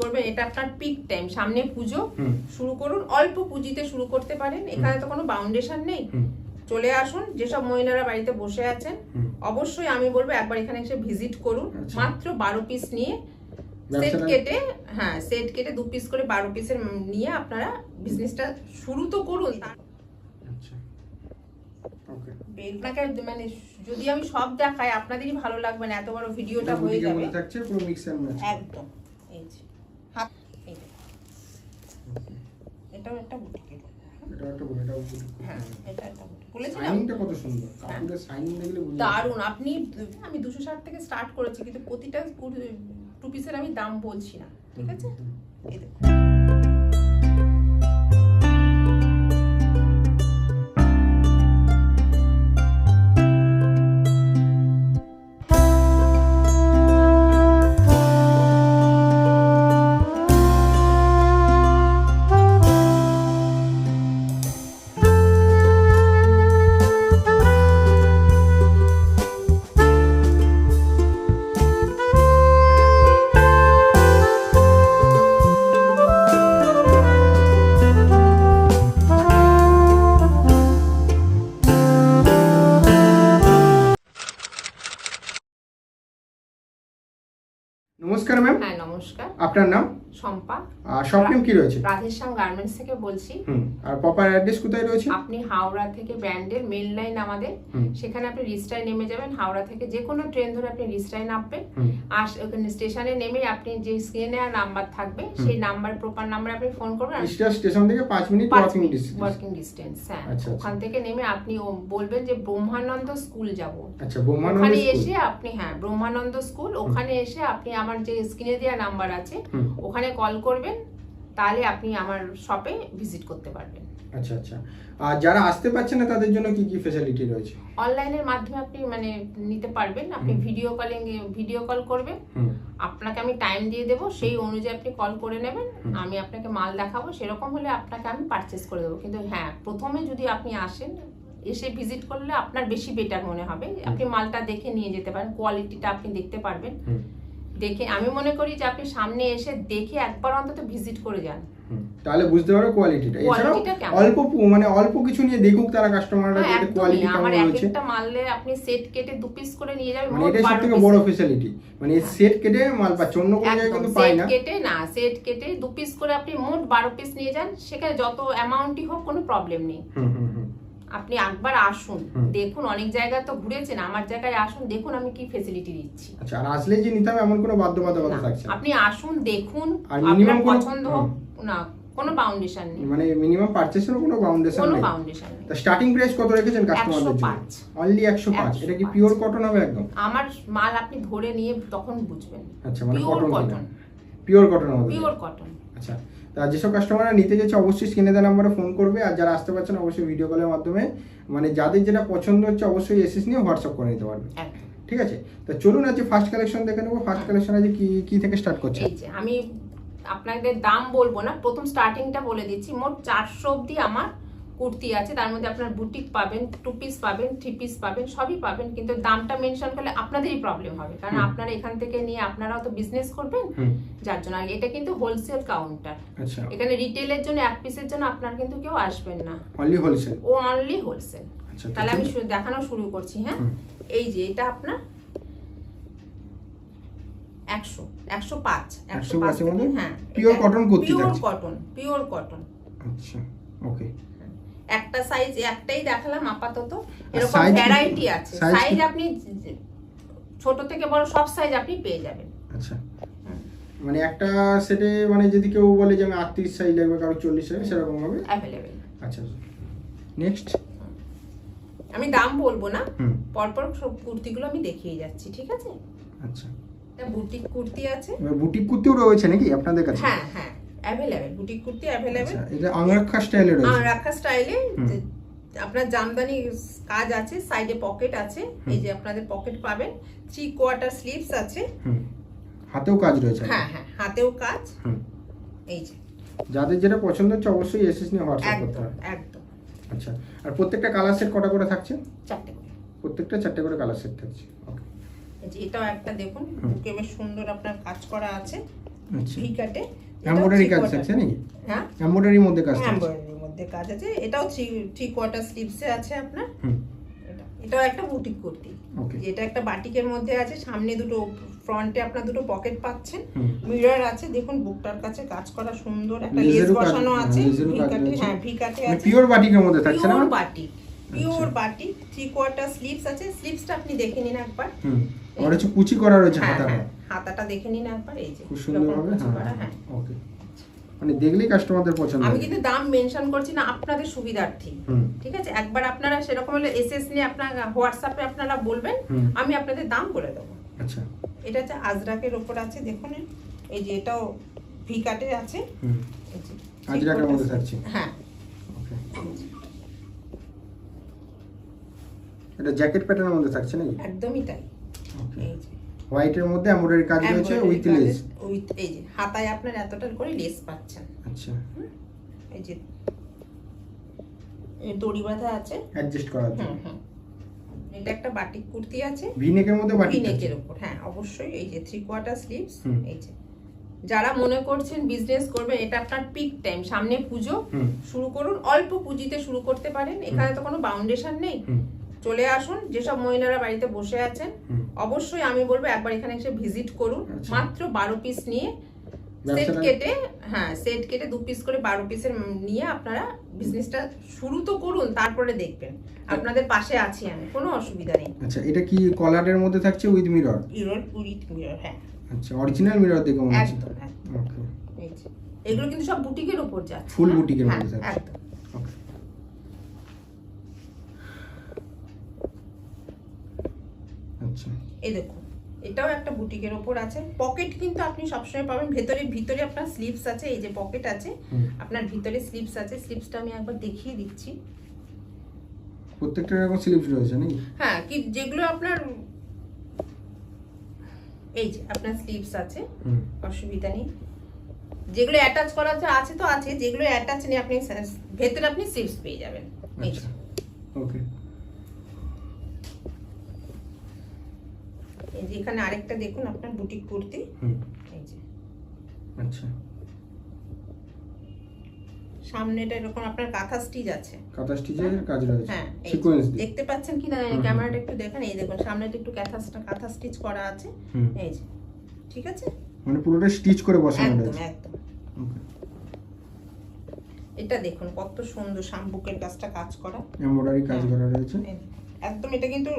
করবেন এটা আপনার পিক টাইম সামনে পুজো শুরু করুন অল্প পুঁজিতে শুরু করতে পারেন। এখানে তো কোনো বাউন্ডেশন নেই। চলে আসুন যেসব মহিলারা বাড়িতে বসে আছেন অবশ্যই আমি বলব একবার এখানে এসে ভিজিট করুন। আচ্ছা। মাত্র বারো পিস নিয়ে সেট কেটে হ্যাঁ সেট কেটে দু পিস করে বারো পিসের নিয়ে আপনারা বিজনেসটা শুরু তো করুন। আচ্ছা। আপনাকে মানে যদি আমি সব দেখাই আপনাদেরই ভালো লাগবে না এত বড় ভিডিওটা হয়ে যাবে। একদম এই যে হাত এই যে এটাও একটা বুটিকের এটা একটা বুটিক এটা বুটিক হ্যাঁ এটা একটা বুটিক বলেছিলাম। সাইনটা কত সুন্দর। কাপড়ের সাইন দেখলে দারুণ আপনি আমি দুশো ষাট থেকে স্টার্ট করেছি কিন্তু প্রতিটা টু পিসের আমি দাম বলছি না। ঠিক আছে? এই দেখুন। আপনার নাম শম্পা আর শপ নেম কি রয়েছে? রাধেশ্যাম গার্মেন্টস থেকে বলছি। আর প্রপার অ্যাড্রেস কোথায় রয়েছে? আপনি হাওড়া থেকে ব্র্যান্ডের মেল লাইন আমাদের। সেখানে আপনি রিস্টায় নেমে যাবেন। হাওড়া থেকে যে কোনো ট্রেন ধরে আপনি রিস্টায় নামবেন। আর ওখানে স্টেশনে নেমে আপনি যে স্ক্রিনে নাম্বার থাকবে সেই নাম্বার প্রপার নাম্বার আপনি ফোন করবেন। আর ইস্টার স্টেশন থেকে পাঁচ minute walking distance working distance হ্যাঁ। আচ্ছা, আচ্ছা। ওখান থেকে নেমে আপনি বলবেন যে ব্রহ্মানন্দ স্কুল যাব। আচ্ছা বোমানন্দ ওখানে এসে আপনি হ্যাঁ ব্রহ্মানন্দ স্কুল। ওখানে এসে আপনি আমার যে স্ক্রিনে দেওয়া নাম্বার আছে ওখানে কল করবেন তাহলে আপনি আমার শপে ভিজিট করতে পারবেন। আচ্ছা আচ্ছা। আর যারা আসতে পারছে না তাদের জন্য কি কি ফ্যাসিলিটি রয়েছে? অনলাইনের মাধ্যমে আপনি মানে নিতে পারবেন আপনি ভিডিও কলিং ভিডিও কল করবেন। আপনাকে আমি টাইম দিয়ে দেবো সেই অনুযায়ী আপনি কল করে নেবেন আমি আপনাকে মাল দেখাবো সেরকম হলে আপনাকে আমি পারচেস করে দেবো। কিন্তু হ্যাঁ প্রথমে যদি আপনি আসেন এসে ভিজিট করলে আপনার বেশি বেটার মনে হবে। আপনি মালটা দেখে নিয়ে যেতে পারেন কোয়ালিটিটা আপনি দেখতে পারবেন। দেখে আমি মনে করি যে আপনি সামনে এসে দেখে একবার অন্তত ভিজিট করে যান। তাহলে বুঝতে পারবে কোয়ালিটিটা এছাড়াও অল্প মানে অল্প কিছু নিয়ে দেখুক তারা কাস্টমাররা হ্যাঁ, যাতে কোয়ালিটি কেমন আমার রয়েছে। একটা মাললে আপনি সেট কেটে দু পিস করে নিয়ে যাবেন মানে মোট এটাই সব 12 থেকে piece বড় এর। ফেসিলিটি মানে সেট কেটে মাল পাচ্ছে অন্য কোনো জায়গায় কিন্তু সেট না। কেটে না সেট কেটে দু পিস করে আপনি মোট বারো পিস নিয়ে যান। সেখানে যত অ্যামাউন্টই হোক কোনো প্রবলেম নেই। হুম হুম। আপনি একবার আসুন। দেখুন অনেক জায়গায় তো ঘুরেছেন আমার জায়গায় আসুন দেখুন আমি কি ফেসিলিটি দিচ্ছি। আচ্ছা আর আসলে যে নিতে হবে এমন কোনো বাধ্যবাধকতা থাকছে আপনি আসুন দেখুন আপনার পছন্দ না কোনো বাউন্ডেশন নেই। মানে মিনিমাম পারচেসেরও কোনো বাউন্ডেশন নেই? কোনো বাউন্ডেশন নেই। তা স্টার্টিং প্রাইস কত রেখেছেন কাস্টমারদের জন্য? 105 অনলি একশো পাঁচ। এটা কি পিওর কটন হবে একদম? আমার মাল আপনি ধরে নিয়ে তখন বুঝবেন। আচ্ছা মানে পিওর কটন পিওর কটন হবে। পিওর কটন আচ্ছা তা যেসব কাস্টমাররা নিতে যাচ্ছে অবশ্যই স্ক্রিনে দেওয়া নাম্বারে ফোন করবে আর যারা আসতে পারছেন অবশ্যই ভিডিও কলের মাধ্যমে মানে যাদের যেটা পছন্দ হচ্ছে অবশ্যই এসএস নিয়ে হোয়াটসঅ্যাপ করে নিতে পারবে। ঠিক আছে? তো চলুন আজকে ফার্স্ট কালেকশন দেখে নেব। ফার্স্ট কালেকশন আজকে কি কি থেকে স্টার্ট করছে? যে আমি আপনাদের দাম বলব না প্রথম স্টার্টিংটা বলে দিচ্ছি মোট চারশো অব্দি আমার কুর্তি আছে তার মধ্যে আপনার বুটিক পাবেন টু পিস পাবেন থ্রি পিস পাবেন সবই পাবেন কিন্তু দামটা মেনশন করলে আপনাদেরই প্রবলেম হবে। কারণ আপনারা এখান থেকে নিয়ে আপনারাও তো বিজনেস করবেন যার জন্য। আর এটা কিন্তু হোলসেল কাউন্টার আচ্ছা। এখানে রিটেলের জন্য এক পিসের জন্য আপনার কিন্তু কেউ আসবেন না। অনলি হোলসেল ও অনলি হোলসেল আচ্ছা তাহলে আমি দেখানো শুরু করছি হ্যাঁ? এই যে এটা আপনার একশো একশো পাঁচ একশো পাঁচের মধ্যে হ্যাঁ cotton kurti pure cotton pure cotton আচ্ছা ওকে একটা সাইজ একটাই দেখালাম আপাতত। এরকম ভ্যারাইটি আছে। সাইজ আপনি ছোট থেকে বড় সব সাইজ আপনি পেয়ে যাবেন। আচ্ছা। মানে একটা সেটে মানে যদি কেউ বলে যে আমি আটত্রিশ সাইজ লাগবে কারও চল্লিশ সাইজ সেরকম হবে? অ্যাভেলেবেল আচ্ছা। নেক্সট আমি দাম বলব না। পরপর সব কুর্তিগুলো আমি দেখিয়ে যাচ্ছি ঠিক আছে? আচ্ছা। এটা বুটিক কুর্তি আছে। বুটিক কুর্তিও রয়েছে নাকি আপনাদের কাছে? হ্যাঁ হ্যাঁ। অ্যাভেলেবেল বুটিক কুর্তি অ্যাভেলেবেল আচ্ছা এটা আংরাক্ষা স্টাইলে রয়েছে। স্টাইলে আপনার জামদানি কাজ আছে সাইডে পকেট আছে এই যে আপনাদের পকেট পাবেন। থ্রি কোয়ার্টার স্লিভস আছে। হাতেও কাজ রয়েছে হ্যাঁ হ্যাঁ হাতেও কাজ। এই যে। যাদের যেটা পছন্দ হচ্ছে অবশ্যই এসএস নিয়ে হোয়াটসঅ্যাপ করতে একদম হবে একদম। আচ্ছা আর প্রত্যেকটা কালার সেট কটা করে থাকছে? চারটে করে। প্রত্যেকটা চারটে করে কালার সেট থাকছে ওকে এটাও একটা দেখুন। বুকে বেশ সুন্দর আপনার কাজ করা আছে। আচ্ছা। ভি কাটে এমব্রয়ডারি কাজ থাকছে নাকি? হ্যাঁ? এমব্রয়ডারির মধ্যে কাজ থাকছে এমব্রয়ডারির মধ্যে কাজ আছে। এটাও থ্রি কোয়ার্টার স্লিভসে আছে আপনার। এটা এটাও একটা বুটিক কুর্তি। যেটা একটা বাটিকের মধ্যে আছে। সামনে দুটো ফ্রন্টে আপনার দুটো পকেট পাচ্ছেন। মিরর আছে। দেখুন বুকটার কাছে কাজ করা সুন্দর। একটা লেস বসানো হ্যাঁ, আছে। হ্যাঁ ভিকাটে মানে আছে। পিওর বাটিকের মধ্যে থাকছে না pure? Batik pure batik three quarter sleeves আছে। স্লিভসটা আপনি দেখে নিন একবার। আর হচ্ছে কুচি করা রয়েছে হ্যাঁ হাতাটা। হ্যাঁ হাতাটা দেখে নিন একবার এই যে খুব সুন্দর হবে? হ্যাঁ হ্যাঁ ওকে। মানে দেখলেই কাস্টমারদের পছন্দ আমি কিন্তু দাম মেনশন করছি না আপনাদের সুবিধার্থে। ঠিক আছে? একবার আপনারা সেরকম হলে এসএস নিয়ে আপনার হোয়াটসঅ্যাপে আপনারা বলবেন আমি আপনাদের দাম বলে দেবো। আচ্ছা। এটা হচ্ছে আজরাকের ওপর আছে দেখুন। এই যে এটাও ভি কাটে আছে। আজরাকের মধ্যে থাকছে। হ্যাঁ। এটা জ্যাকেট প্যাটার্নের মধ্যে থাকছে নাকি? একদমই তাই। এই যে। হোয়াইটের মধ্যে এমব্রয়ডারি কাজ রয়েছে উইথ লেস with এই যে হাতায় আপনার এতটা করে লেস পাচ্ছেন। আচ্ছা। এই যে এই দড়ি বাঁধা আছে। অ্যাডজাস্ট করার জন্য হুম হুম। এটা একটা বাটিক কুর্তি আছে। ভি নেকের মধ্যে বাটি নেকের উপর হ্যাঁ অবশ্যই। এই যে থ্রি কোয়ার্টার স্লিভস এই যে। যারা মনে করছেন বিজনেস করবেন এটা আপনার পিক টাইম সামনে পুজো। হুম। শুরু করুন অল্প পুঁজিতে শুরু করতে পারেন। এখানে তো কোনো বাউন্ডেশন নেই। চলে আসুন যেসব মহিলারা বাড়িতে বসে আছেন অবশ্যই আমি বলব একবার এখানে এসে ভিজিট করুন। আচ্ছা। মাত্র বারো পিস নিয়ে সেট কেটে হ্যাঁ সেট কেটে দু পিস করে বারো পিসের নিয়ে আপনারা বিজনেসটা শুরু তো করুন তারপরে দেখবেন। আপনাদের পাশে আছি আমি কোনো অসুবিধা নেই। আচ্ছা এটা কি কলারের মধ্যে থাকছে উইথ মিরর ইউরোর উইথ মিরর হ্যাঁ। আচ্ছা অরিজিনাল মিরর দেখে মনে হচ্ছে। একদম ওকে এগুলো কিন্তু সব বুটিকের উপর যাচ্ছে হ্যাঁ? boutique-এর হ্যাঁ, মধ্যে থাকছে। একদম ওকে আচ্ছা এই দেখুন এটাও একটা বুটিকের ওপর আছে। পকেট কিন্তু আপনি সবসময় পাবেন। ভেতরে ভিতরে আপনার স্লিভস আছে এই যে পকেট আছে আপনার ভিতরে স্লিভস আছে। স্লিভসটা আমি একবার দেখিয়ে দিচ্ছি। প্রত্যেকটা এরকম স্লিপস রয়েছে নাকি? হ্যাঁ কি যেগুলো আপনার এই যে আপনার স্লিভস আছে অসুবিধা নেই। যেগুলো অ্যাটাচ করা আছে আছে তো আছে। যেগুলো অ্যাটাচ নেই আপনি ভেতরে আপনি স্লিভস পেয়ে যাবেন। আচ্ছা ওকে এই যে এখানে আরেকটা দেখুন আপনার বুটিক কুর্তি। এই যে। আচ্ছা। সামনেটা এরকম আপনার কাঁথা স্টিচ আছে। কাঁথা স্টিচের কাজ রয়েছে। হ্যাঁ সিকোয়েন্স দেখতে পাচ্ছেন কি না। ক্যামেরাটা একটু দেখেন। এই দেখুন সামনেটা একটু কাঁথা কাঁথা স্টিচ করা আছে। এই যে। ঠিক আছে? মানে পুরোটা স্টিচ করে বসানো একদম রয়েছে। একদম। এটা দেখুন কত সুন্দর শামবুকের কাজটা কাজ করা। এমব্রয়ডারি কাজ হ্যাঁ। করা রয়েছে। একদম এটা কিন্তু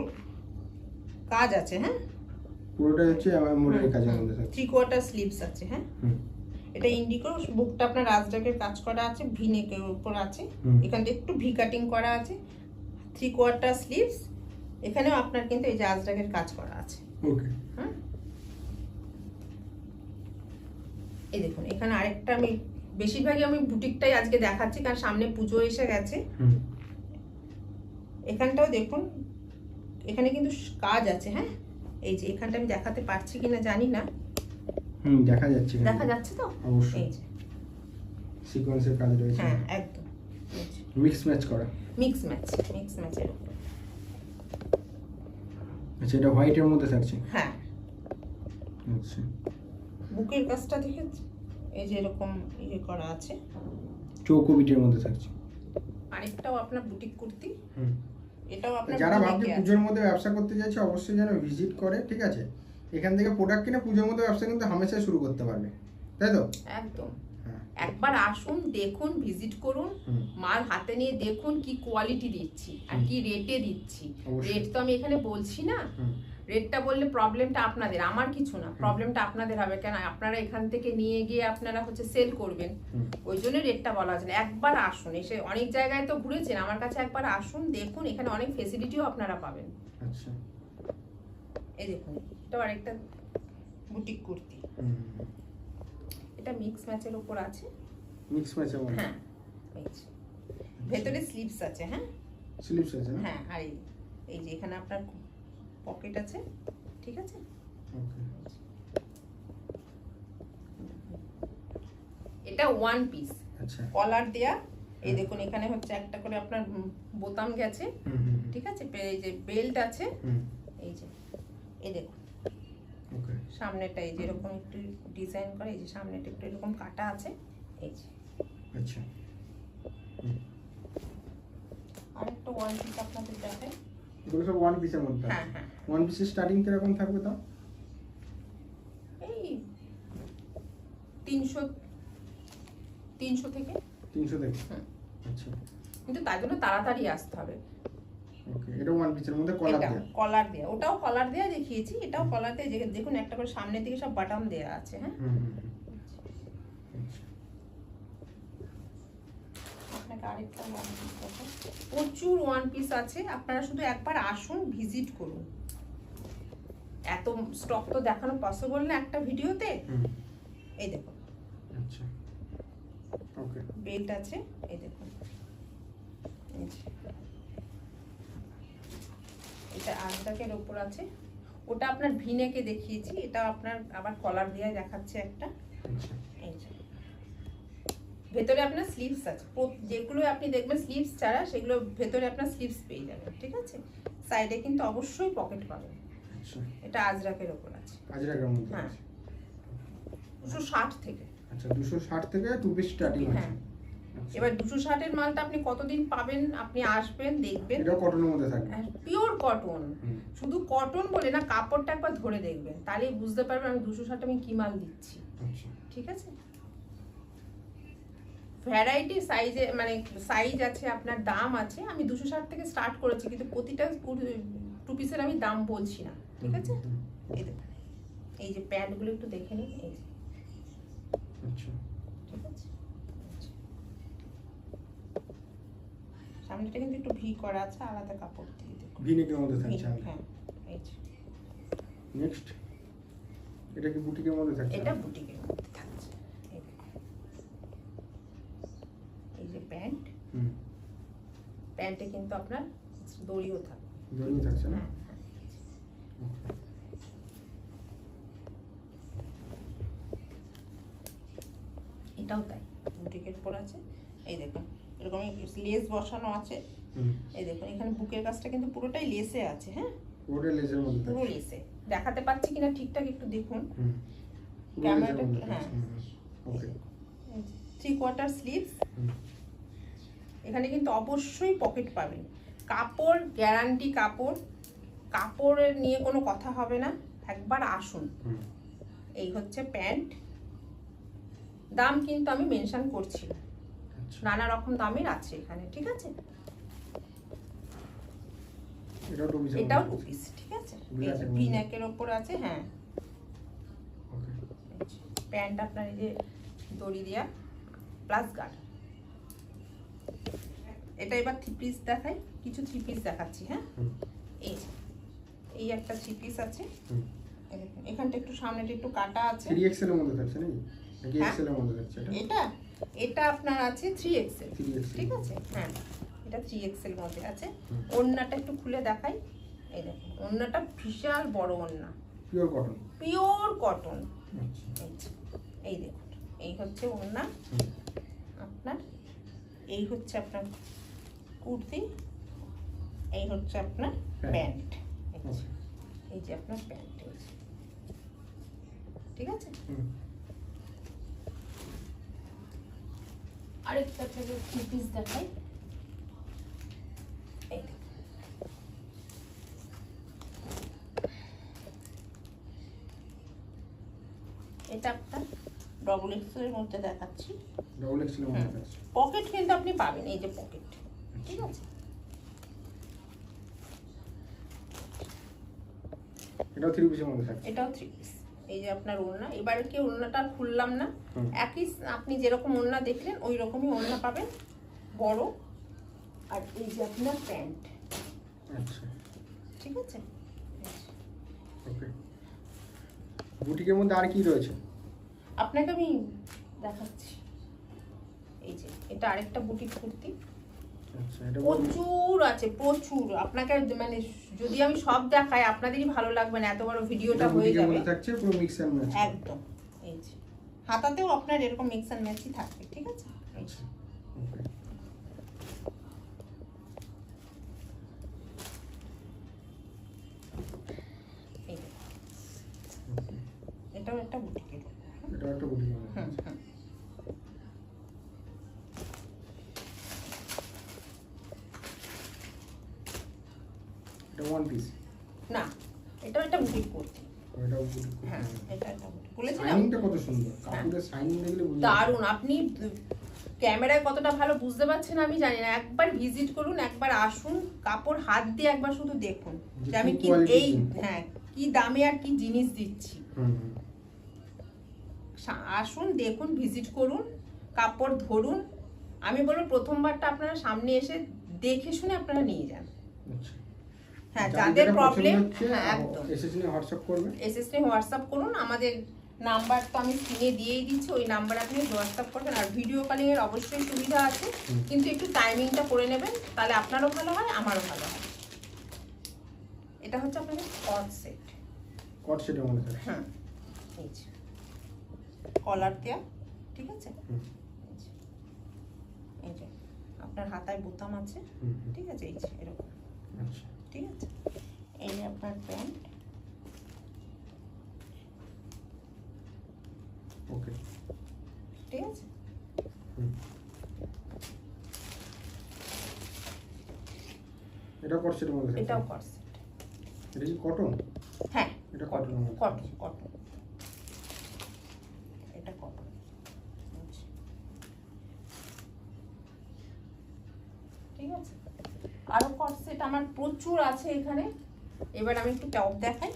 কাজ আছে হ্যাঁ? পুরোটা হচ্ছে এমব্রয়ডারি কাজের মধ্যে থাকছে। থ্রি কোয়ার্টার স্লিভস আছে হ্যাঁ? এটা ইন্ডিকো বুকটা আপনার রাজডাকের কাজ করা আছে ভি নেকের উপর আছে। হুম। এখানটা একটু ভি কাটিং করা আছে। থ্রি কোয়ার্টার স্লিভস এখানেও আপনার কিন্তু এই যে আজরাকের কাজ করা আছে। ওকে হ্যাঁ এই দেখুন এখানে আরেকটা আমি বেশিরভাগই আমি বুটিকটাই আজকে দেখাচ্ছি কারণ সামনে পুজো এসে গেছে। এখানটাও দেখুন এখানে কিন্তু কাজ আছে হ্যাঁ? এই যে এখানটা আমি দেখাতে পারছি কিনা জানি না। হুম দেখা যাচ্ছে দেখা যাচ্ছে তো? অবশ্যই। এই যে। সিকোয়েন্সের কাজ রয়েছে। হ্যাঁ একদম। মিক্স ম্যাচ করা। মিক্স ম্যাচ মিক্স ম্যাচের উপর। আচ্ছা এটা হোয়াইটের মধ্যে থাকছে? হ্যাঁ। আচ্ছা। বুকের কাজটা দেখেছি? এই যে এরকম ইয়ে করা আছে। চৌকো বিটের মধ্যে থাকছে। আরেকটাও আপনার বুটিক কুর্তি। হুম। যারা ভাবছে পুজোর মধ্যে ব্যবসা করতে চাইছে অবশ্যই যেন ভিজিট করে ঠিক আছে? এখান থেকে প্রোডাক্ট কিনে পুজোর মধ্যে ব্যবসা কিন্তু হামেশাই শুরু করতে পারবে তাই তো? একদম। হ্যাঁ। একবার আসুন দেখুন ভিজিট করুন মাল হাতে নিয়ে দেখুন কি কোয়ালিটি দিচ্ছি আর কি রেটে দিচ্ছি। রেট তো আমি এখানে বলছি না। রেটটা বললে প্রবলেমটা আপনাদের আমার কিছু না। প্রবলেমটা আপনাদের হবে কেন? আপনারা এখান থেকে নিয়ে গিয়ে আপনারা হচ্ছে সেল করবেন। ওই জন্য রেটটা বলা হচ্ছে না। একবার আসুন এসে অনেক জায়গায় তো ঘুরেছেন আমার কাছে একবার আসুন দেখুন এখানে অনেক ফেসিলিটিও আপনারা পাবেন। আচ্ছা। এই দেখুন এটা আরেকটা বুটিক কুর্তি। এটা মিক্স ম্যাচের উপর আছে। মিক্স ম্যাচের হ্যাঁ এই ভেতরে স্লিপস আছে হ্যাঁ? স্লিপস আছে হ্যাঁ আর এই যে এখানে আপনার পকেট আছে ঠিক আছে? এটা ওয়ান পিস আচ্ছা। কলার দেয়া এই দেখুন এখানে হচ্ছে একটা করে আপনার বোতাম গেছে ঠিক আছে? এই যে বেল্ট আছে এই যে এই দেখুন। সামনেটা এই যে এরকম একটু ডিজাইন করে এই যে সামনেটা একটু এরকম কাটা আছে এই যে। আচ্ছা। আরেকটা ওয়ান পিস আপনাদের দেখাই। এগুলো সব ওয়ান পিসের মধ্যে ওয়ান পিসের স্টার্টিং কীরকম থাকবে এই তিনশো তিনশো থেকে। তিনশো থেকে। আচ্ছা। কিন্তু তার জন্য তাড়াতাড়ি আসতে হবে। ওকে এটা ওয়ান পিসের মধ্যে কলার দেয়া। ওটাও কলার দেয়া দেখিয়েছি এটাও কলার দেয়া। দেখুন একটা করে সামনের দিকে সব বাটাম দেয়া আছে হ্যাঁ হুম হুম হুম। আচ্ছা আপনাকে আরেকটা ওয়ান পিস দেখাই প্রচুর ওয়ান পিস আছে আপনারা শুধু একবার আসুন ভিজিট করুন। এত স্টক তো দেখানো পসিবল না একটা ভিডিওতে? এই আচ্ছা। ওকে বেল্ট আছে এই যে। এটা আজরাকের ওপর আছে। ওটা আপনার ভিনেকে দেখিয়েছি এটা আপনার আবার কলার দিয়ে দেখাচ্ছে একটা। আচ্ছা। ভেতরে আপনার স্লিভস আছে। যেগুলো আপনি দেখবেন স্লিভস ছাড়া সেগুলো ভেতরে আপনার স্লিভস পেয়ে যাবেন ঠিক আছে? সাইডে কিন্তু অবশ্যই পকেট পাবেন। আচ্ছা। এটা আজরাকের ওপর আছে। আজরাকের মধ্যে হ্যাঁ। আছে। দুশো ষাট থেকে। আচ্ছা দুশো ষাট থেকে টু পিস স্টার্টিং আছে। হ্যাঁ। আচ্ছা। এবার দুশো ষাটের মালটা আপনি কতদিন পাবেন আপনি আসবেন দেখবেন। এটাও কটনের মধ্যে থাকবে। পিওর কটন শুধু কটন বলে না কাপড়টা একবার ধরে দেখবেন। তাহলেই বুঝতে পারবেন আমি দুশো ষাট আমি কি মাল দিচ্ছি। আচ্ছা। ঠিক আছে? ভ্যারাইটি সাইজে মানে সাইজ আছে আপনার দাম আছে আমি দুশো ষাট থেকে স্টার্ট করেছি কিন্তু প্রতিটা টু পিসের আমি দাম বলছি না ঠিক আছে। এই যে প্যান্টগুলো একটু দেখে নিন এই যে আচ্ছা। ঠিক আছে। সামনেটা কিন্তু একটু ভি করা আছে আলাদা কাপড় দিয়ে দেখুন। ভিনেকের মধ্যে থাকছে হ্যাঁ এই যে। নেক্সট এটা কি বুটিকের মধ্যে থাকছে? এটা বুটিকের মধ্যে থাকছে এই দেখুন। এই যে প্যান্ট। হুম। প্যান্টে কিন্তু আপনার দড়িও থাকবে। দড়িও থাকছে না? হ্যাঁ হ্যাঁ. এটাও তাই বুটিকের উপর আছে। এই দেখুন এরকম লেস বসানো আছে। এই দেখুন এখানে বুকের কাজটা কিন্তু পুরোটাই লেসে আছে হ্যাঁ? ওটা লেজের মধ্যে পুরো লেসে। দেখাতে পাচ্ছি কিনা ঠিকঠাক একটু দেখুন। ক্যামেরাটা হ্যাঁ। ওকে থ্রি কোয়ার্টার স্লিভস এখানে কিন্তু অবশ্যই পকেট পাবেন। কাপড় গ্যারান্টি কাপড় কাপড়ের নিয়ে কোনো কথা হবে না। একবার আসুন। এই হচ্ছে প্যান্ট। দাম কিন্তু আমি মেনশন করছি আচ্ছা। নানা রকম দামের আছে এখানে ঠিক আছে? এটাও টু পিস ঠিক আছে? বিরাট এবং- ভি নেকের ওপর আছে হ্যাঁ। প্যান্ট আপনার এই যে দড়ি দেওয়া প্লাস গার্ড এটা এবার থ্রি পিস দেখাই। কিছু থ্রি পিস দেখাচ্ছি হ্যাঁ? এই এই একটা থ্রি পিস আছে। এখানটা একটু সামনেটা একটু কাটা আছে। থ্রি এক্সেল এর মধ্যে থাকছে নাকি? নাকি হ্যাঁ। এক্সেল এর মধ্যে থাকছে এটা? এটা এটা আপনার আছে থ্রি এক্সেল 3XL ঠিক আছে? হ্যাঁ এটা থ্রি এক্সেল মধ্যে আছে। হুম। ওড়নাটা একটু খুলে দেখাই। এই দেখুন ওড়নাটা বিশাল বড় ওড়না। পিওর কটন পিওর কটন এই দেখুন এই হচ্ছে হুম। আপনার এই হচ্ছে আপনার কুর্তি এই হচ্ছে আপনার প্যান্ট। এই যে, আপনার প্যান্ট। ঠিক আছে? আরেকটা থেকে থ্রি পিস দেখাই। এটা আপনার ডবল এক্সেলের মধ্যে দেখাচ্ছি। ডবল এক্সেল এর মধ্যে পকেট কিন্তু আপনি পাবেন এই যে পকেট ঠিক আছে। এটাও থ্রি পিসের মধ্যে থাকছে। এটাও থ্রি পিস এই যে আপনার ওড়না এবার কি ওড়নাটা খুললাম না? একই আপনি যেরকম ওড়না দেখলেন ওই রকমই ওড়না পাবেন। বড়। আর এই যে আপনার প্যান্ট। আচ্ছা। ঠিক আছে? ওকে বুটিকের মধ্যে আর কি রয়েছে? আপনাকে আমি দেখাচ্ছি। এই যে এটা আরেকটা বুটিক কুর্তি। প্রচুর আছে প্রচুর। আপনাকে মানে যদি আমি সব দেখাই আপনাদেরই ভালো লাগবে না এত বড় ভিডিওটা হয়ে যাবে। থাকছে পুরো মিক্স একদম এই যে। হাতাতেও আপনার এরকম মিক্স অ্যান্ড ম্যাচই থাকবে ঠিক আছে এই যে। আচ্ছা ওকে এই যে। ওকে হুম হুম এটা ওয়ান পিস না এটা একটা বুটিক কুর্তি এটাও হ্যাঁ এটা একটা বুটিক বলেছিলাম শাইনিংটা কত সুন্দর। কাপড়ের শাইনিং দেখলে বুঝতে দারুণ আপনি ক্যামেরায় কতটা ভালো বুঝতে পারছেন আমি জানি না। একবার ভিজিট করুন একবার আসুন কাপড় হাত দিয়ে একবার শুধু দেখুন যে আমি কি এই হ্যাঁ কি দামে আর কি জিনিস দিচ্ছি। আসুন দেখুন ভিজিট করুন কাপড় ধরুন। আমি বলব প্রথমবারটা আপনারা সামনে এসে দেখে শুনে আপনারা নিয়ে যান। আচ্ছা। হ্যাঁ যাদের প্রবলেম হ্যাঁ একদম। এসএসসি হোয়াটসঅ্যাপ করবে এসএসটি হোয়াটসঅ্যাপ করুন আমাদের নাম্বার তো আমি স্ক্রিনে দিয়েই দিচ্ছি ওই নাম্বার আপনি হোয়াটসঅ্যাপ করবেন আর ভিডিও কলিং এর অবশ্যই সুবিধা আছে কিন্তু একটু টাইমিংটা করে নেবেন তাহলে আপনারও ভালো হয় আমারও ভালো হয়। এটা হচ্ছে আপনাদের কট সেট কট সেটা মনে হ্যাঁ এই যে। কলার দেওয়া ঠিক আছে? এই যে। আপনার হাতায় বোতাম আছে। ঠিক আছে? এই যে এরকম। আচ্ছা। ঠিক আছে এই আপনার প্যান্ট ওকে ঠিক আছে। এটা কট সেটা এটাও কট সেট এটা কি কটন হ্যাঁ। এটা কটন মধ্যে কটন কটন এটা কটন ঠিক আছে আরও কটসেট আমার প্রচুর আছে এখানে। এবার আমি একটু টপ দেখাই।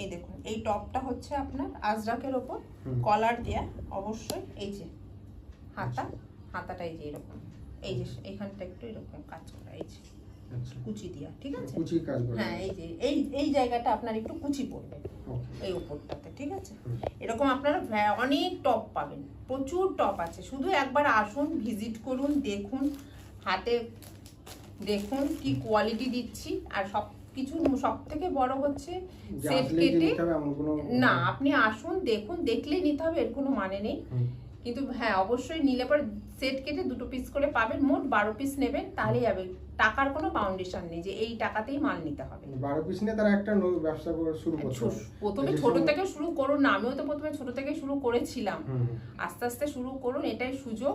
এই দেখুন এই টপটা হচ্ছে আপনার আজরাকের ওপর কলার দেয়া অবশ্যই এই যে হাতা হাতাটা এই যে এরকম। এই যে এখানটা একটু এরকম কাজ করা এই যে আচ্ছা। কুচি দিয়া ঠিক আছে? কুচি কাজ হ্যাঁ এই যে এই এই জায়গাটা আপনার একটু কুচি পড়বে এই উপরটাতে ঠিক আছে? এরকম আপনারা অনেক টপ পাবেন প্রচুর টপ আছে। শুধু একবার আসুন ভিজিট করুন দেখুন হাতে দেখুন কি কোয়ালিটি দিচ্ছি আর সব কিছু সব থেকে বড় হচ্ছে সেট কেটে না আপনি আসুন দেখুন দেখলেই নিতে হবে এর কোনো মানে নেই। কিন্তু হ্যাঁ অবশ্যই নিলে পরে সেট কেটে দুটো পিস করে পাবেন মোট বারো পিস নেবেন তাহলেই হবে। টাকার কোনো বাউন্ডেশন নেই যে এই টাকাতেই মাল নিতে হবে। বারো পিস নিয়ে তারা একটা ব্যবসা শুরু প্রথমে ছোট থেকে শুরু করুন না আমিও তো প্রথমে ছোট থেকে শুরু করেছিলাম। আস্তে আস্তে শুরু করুন এটাই সুযোগ।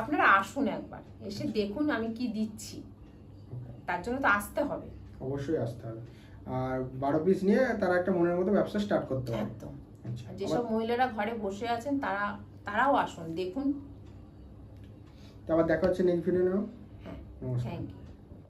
আপনারা আসুন একবার এসে দেখুন আমি কি দিচ্ছি। তার জন্য তো আসতে হবে। অবশ্যই আসতে হবে। আর বারো পিস নিয়ে তারা একটা মনের মতো ব্যবসা স্টার্ট করতে হবে একদম। আচ্ছা যেসব মহিলারা ঘরে বসে আছেন তারা তারাও আসুন দেখুন। আবার- দেখা হচ্ছে নেক্সট ভিডিও থ্যাংক ইউ